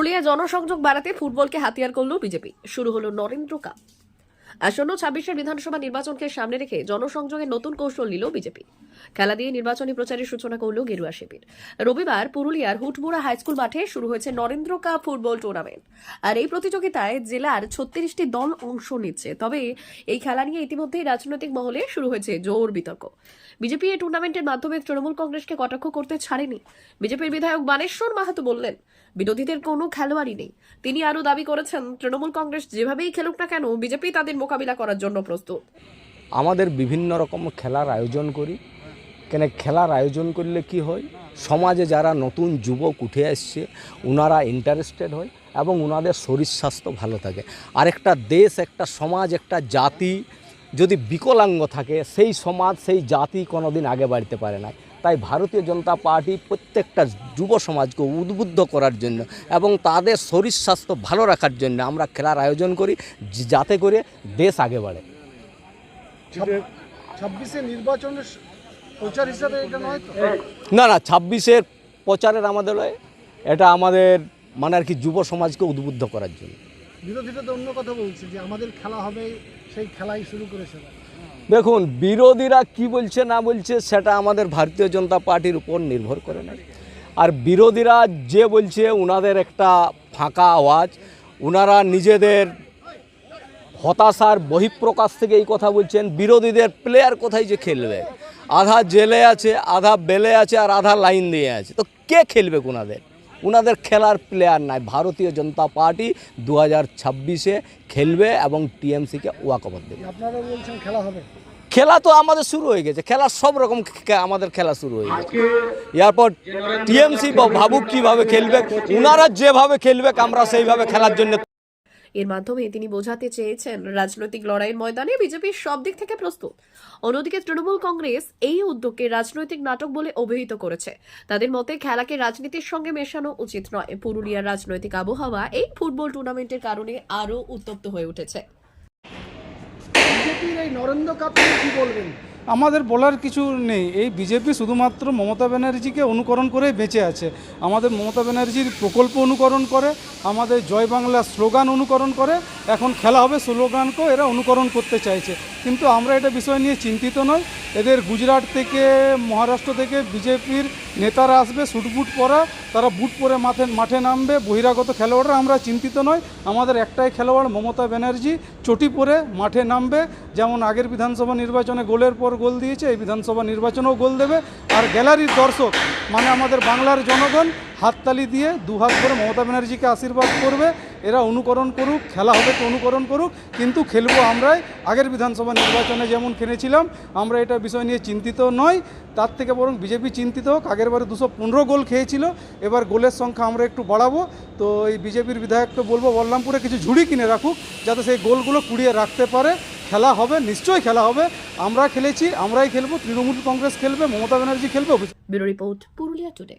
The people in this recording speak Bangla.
পুরুলিয়া জনসংযোগ বাড়াতে ফুটবলকে হাতিয়ার করল বিজেপি। শুরু হলো নরেন্দ্র কাপ। আসন্ন ছাব্বিশের বিধানসভা নির্বাচনকে সামনে রেখে জনসংযোগের নতুন কৌশল নিল বিজেপি। খেলা দিয়ে নির্বাচনী প্রচারের সূচনা করল গেরুয়া শিবির। রবিবার পুরুলিয়ার হুটমুড়া হাইস্কুল মাঠে শুরু হয়েছে নরেন্দ্র কাপ ফুটবল টুর্নামেন্ট। আর এই প্রতিযোগিতায় জেলার ছত্রিশটি দল অংশ নিচ্ছে। তবে এই খেলা নিয়ে ইতিমধ্যেই রাজনৈতিক মহলে শুরু হয়েছে জোর বিতর্ক। বিজেপি এই টুর্নামেন্টের মাধ্যমে তৃণমূল কংগ্রেসকে কটাক্ষ করতে ছাড়েনি। বিজেপির বিধায়ক বানেশ্বর মাহাতো বললেন, বিরোধীদের কোনো খেলোয়াড়ই নেই। তিনি আরও দাবি করেছেন, তৃণমূল কংগ্রেস যেভাবেই খেলুক না কেন, বিজেপি তাদের মোকাবিলা করার জন্য প্রস্তুত। আমাদের বিভিন্ন রকম খেলার আয়োজন করি। কেন খেলার আয়োজন করলে কি হয়? সমাজে যারা নতুন যুবক উঠে আসছে ওনারা ইন্টারেস্টেড হয় এবং ওনাদের শরীর স্বাস্থ্য ভালো থাকে। আর একটা দেশ, একটা সমাজ, একটা জাতি যদি বিকলাঙ্গ থাকে, সেই সমাজ, সেই জাতি কোনোদিন আগে বাড়তে পারে না। তাই ভারতীয় জনতা পার্টি প্রত্যেকটা যুব সমাজকে উদ্বুদ্ধ করার জন্য এবং তাদের শরীর স্বাস্থ্য ভালো রাখার জন্য আমরা খেলার আয়োজন করি যাতে করে দেশ আগে বাড়ে। ছাব্বিশে নির্বাচনের প্রচার হিসাবে এটা নয় না না ছাব্বিশের প্রচারের আমাদের নয়, এটা আমাদের মানে আর কি যুব সমাজকে উদ্বুদ্ধ করার জন্য। বিরোধীরা তো অন্য কথা বলছে যে আমাদের খেলা হবে সেই খেলাই শুরু করেছে। দেখুন, বিরোধীরা কি বলছে, না বলছে, সেটা আমাদের ভারতীয় জনতা পার্টির উপর নির্ভর করে না। আর বিরোধীরা যে বলছে ওনাদের একটা ফাঁকা আওয়াজ ওনারা নিজেদের হতাশার বহিঃপ্রকাশ থেকে এই কথা বলছেন, বিরোধীদের প্লেয়ার কোথায় যে খেলবে? আধা জেলে আছে, আধা বেলে আছে, আর আধা লাইন দিয়ে আছে। তো কে খেলবে ওনাদের ওনাদের খেলার প্লেয়ার নাই। ভারতীয় জনতা পার্টি দু হাজার ছাব্বিশে খেলবে এবং টিএমসিকে ওয়াকবর দেবে। আপনারা বলছেন খেলা হবে। খেলা তো আমাদের শুরু হয়ে গেছে। খেলা সব রকম খে- আমাদের খেলা শুরু হয়ে গেছে। এরপর টিএমসি ভাবুক কীভাবে খেলবে ওনারা যেভাবে খেলবে আমরা সেইভাবে খেলার জন্য এর মাধ্যমে তিনি বোঝাতে চেয়েছেন রাজনৈতিক লড়াইয়ের ময়দানে বিজেপি সব দিক থেকে প্রস্তুত। অন্যদিকে তৃণমূল কংগ্রেস এই উদ্যোগকে রাজনৈতিক নাটক বলে অভিহিত করেছে। তাদের মতে খেলাকে রাজনীতির সঙ্গে মেশানো উচিত নয়। পুরুলিয়ার রাজনৈতিক আবহাওয়া এই ফুটবল টুর্নামেন্টের কারণে আরও উত্তপ্ত হয়ে উঠেছে। বিজেপির এই নরেন্দ্র কাপ নিয়ে কি বলবেন? আমাদের বলার কিছু নেই। এই বিজেপি শুধুমাত্র মমতা ব্যানার্জিকে অনুকরণ করে বেঁচে আছে। আমাদের মমতা ব্যানার্জির প্রকল্প অনুকরণ করে, আমাদের জয় বাংলা স্লোগান অনুকরণ করে, এখন খেলা হবে স্লোগানকেও এরা অনুকরণ করতে চাইছে। কিন্তু আমরা এটা বিষয় নিয়ে চিন্তিত নই। এদের গুজরাট থেকে, মহারাষ্ট্র থেকে বিজেপির নেতারা আসবে সুটবুট পরা, তারা বুট পরে মাঠে মাঠে নামবে। বহিরাগত খেলোয়াড়রা আমরা চিন্তিত নয় আমাদের একটাই খেলোয়াড় মমতা ব্যানার্জি চটি পরে মাঠে নামবে। যেমন আগের বিধানসভা নির্বাচনে গোলের পর গোল দিয়েছে, এই বিধানসভা নির্বাচনেও গোল দেবে। আর গ্যালারির দর্শক মানে আমাদের বাংলার জনগণ, হাততালি দিয়ে দুহাত করে মমতা ব্যানার্জিকে আশীর্বাদ করবে। এরা অনুকরণ করুক, খেলা হবে তো অনুকরণ করুক, কিন্তু খেলব আমরাই। আগের বিধানসভা নির্বাচনে যেমন খেলেছিলাম, আমরা এটা বিষয় নিয়ে চিন্তিত নয় তার থেকে বরং বিজেপি চিন্তিত হোক আগেরবারে দুশো পনেরো গোল খেয়েছিল, এবার গোলের সংখ্যা আমরা একটু বাড়াবো। তো এই বিজেপির বিধায়ককে বলব, বল্লামপুরে কিছু ঝুড়ি কিনে রাখুক, যাতে সেই গোলগুলো কুড়িয়ে রাখতে পারে। খেলা হবে, নিশ্চয়ই খেলা হবে। আমরা খেলেছি, আমরাই খেলব, তৃণমূল কংগ্রেস খেলবে, মমতা ব্যানার্জি খেলবে রিপোর্ট, পুরুলিয়া টুডে।